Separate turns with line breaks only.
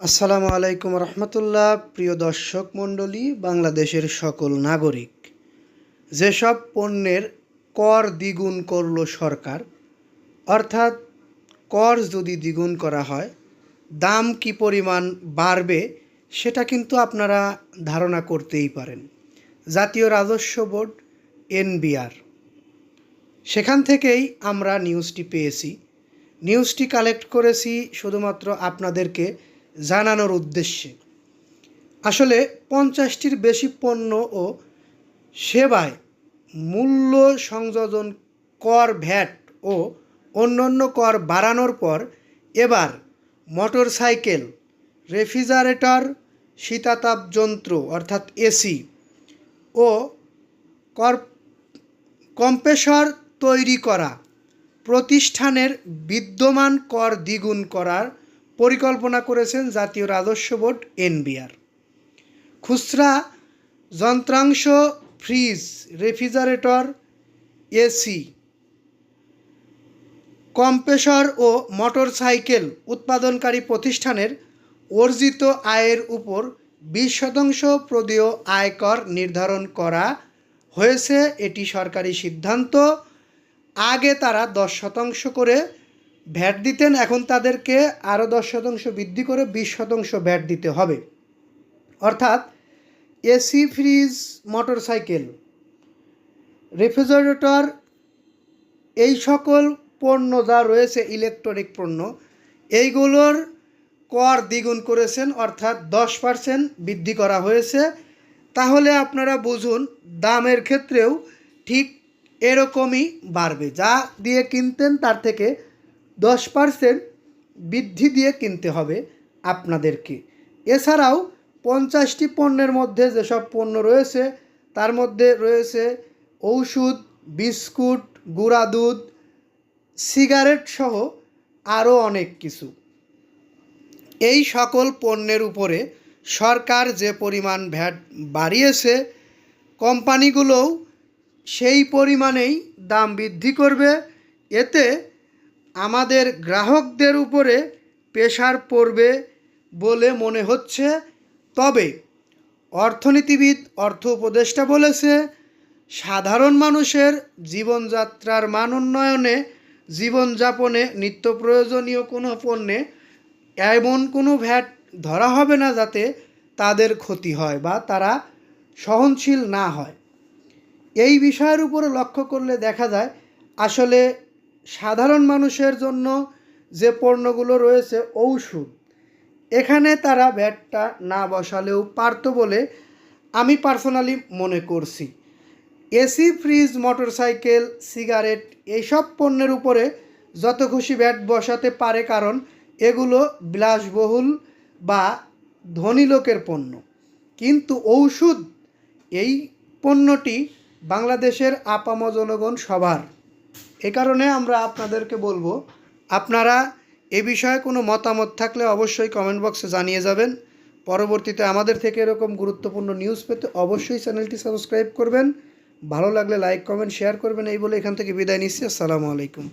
আসসালামু আলাইকুম রহমতুল্লাহ, প্রিয় দর্শক মণ্ডলী, বাংলাদেশের সকল নাগরিক। যেসব পণ্যের কর দ্বিগুণ করল সরকার, অর্থাৎ কর যদি দ্বিগুণ করা হয়, দাম কি পরিমাণ বাড়বে সেটা কিন্তু আপনারা ধারণা করতেই পারেন। জাতীয় রাজস্ব বোর্ড, এনবিআর। সেখান থেকেই আমরা নিউজটি পেয়েছি। নিউজটি কালেক্ট করেছি শুধুমাত্র আপনাদেরকে জানানোর উদ্দেশ্যে। আসলে পঞ্চাশটির বেশি পণ্য ও সেবায় মূল্য সংযোজন কর ভ্যাট ও অন্যান্য কর বাড়ানোর পর এবার মোটরসাইকেল, রেফ্রিজারেটর, শীতাতাপ যন্ত্র অর্থাৎ এসি ও কর কম্প্রেসর তৈরি করা প্রতিষ্ঠানের বিদ্যমান কর দ্বিগুণ করার পরিকল্পনা করেছেন জাতীয় রাজস্ব বোর্ড, এনবিআর। খুচরা যন্ত্রাংশ, ফ্রিজ, রেফ্রিজারেটর, এসি, কম্প্রেসর ও মোটরসাইকেল উৎপাদনকারী প্রতিষ্ঠানের অর্জিত আয়ের উপর বিশ শতাংশ প্রদেয় আয়কর নির্ধারণ করা হয়েছে, এটি সরকারি সিদ্ধান্ত। আগে তারা দশ শতাংশ করে ভ্যাট দিতেন, এখন তাদেরকে আরও দশ শতাংশ বৃদ্ধি করে বিশ শতাংশ ভ্যাট দিতে হবে। অর্থাৎ এসি, ফ্রিজ, মোটরসাইকেল, রেফ্রিজারেটর, এই সকল পণ্য যা রয়েছে, ইলেকট্রনিক পণ্য, এইগুলোর কর দ্বিগুণ করেছেন, অর্থাৎ দশ পার্সেন্ট বৃদ্ধি করা হয়েছে। তাহলে আপনারা বুঝুন, দামের ক্ষেত্রেও ঠিক এরকমই বাড়বে। যা দিয়ে কিনতেন, তার থেকে দশ পার্সেন্ট বৃদ্ধি দিয়ে কিনতে হবে আপনাদেরকে। এছাড়াও পঞ্চাশটি পণ্যের মধ্যে যেসব পণ্য রয়েছে, তার মধ্যে রয়েছে ঔষধ, বিস্কুট, গুঁড়া দুধ, সিগারেট সহ আরও অনেক কিছু। এই সকল পণ্যের উপরে সরকার যে পরিমাণ ভ্যাট বাড়িয়েছে, কোম্পানিগুলোও সেই পরিমাণেই দাম বৃদ্ধি করবে। এতে আমাদের গ্রাহকদের উপরে প্রেশার পড়বে বলে মনে হচ্ছে। তবে অর্থনীতিবিদ, অর্থ উপদেষ্টা বলেছে, সাধারণ মানুষের জীবনযাত্রার মান উন্নয়নে, জীবনযাপনে নিত্য প্রয়োজনীয় কোনো পণ্যে এমন কোনো ভ্যাট ধরা হবে না যাতে তাদের ক্ষতি হয় বা তারা সহনশীল না হয়। এই বিষয়ের উপরে লক্ষ্য করলে দেখা যায়, আসলে সাধারণ মানুষের জন্য যে পণ্যগুলো রয়েছে ঔষধ, এখানে তারা ভ্যাটটা না বসালেও পারতো বলে আমি পার্সোনালি মনে করছি। এসি, ফ্রিজ, মোটরসাইকেল, সিগারেট এইসব পণ্যের উপরে যত খুশি ভ্যাট বসাতে পারে কারণ এগুলো বিলাসবহুল বা ধনী লোকের পণ্য। কিন্তু ঔষধ, এই পণ্যটি বাংলাদেশের আপাম জনগণ সবার। এ কারণে আমরা আপনাদেরকে বলব, আপনারা এ বিষয়ে কোনো মতামত থাকলে অবশ্যই কমেন্ট বক্সে জানিয়ে যাবেন। পরবর্তীতে আমাদের থেকে এরকম গুরুত্বপূর্ণ নিউজ পেতে অবশ্যই চ্যানেলটি সাবস্ক্রাইব করবেন। ভালো লাগলে লাইক কমেন্ট শেয়ার করবেন, এই বলে এখান থেকে বিদায় নিচ্ছি। আসসালামু আলাইকুম।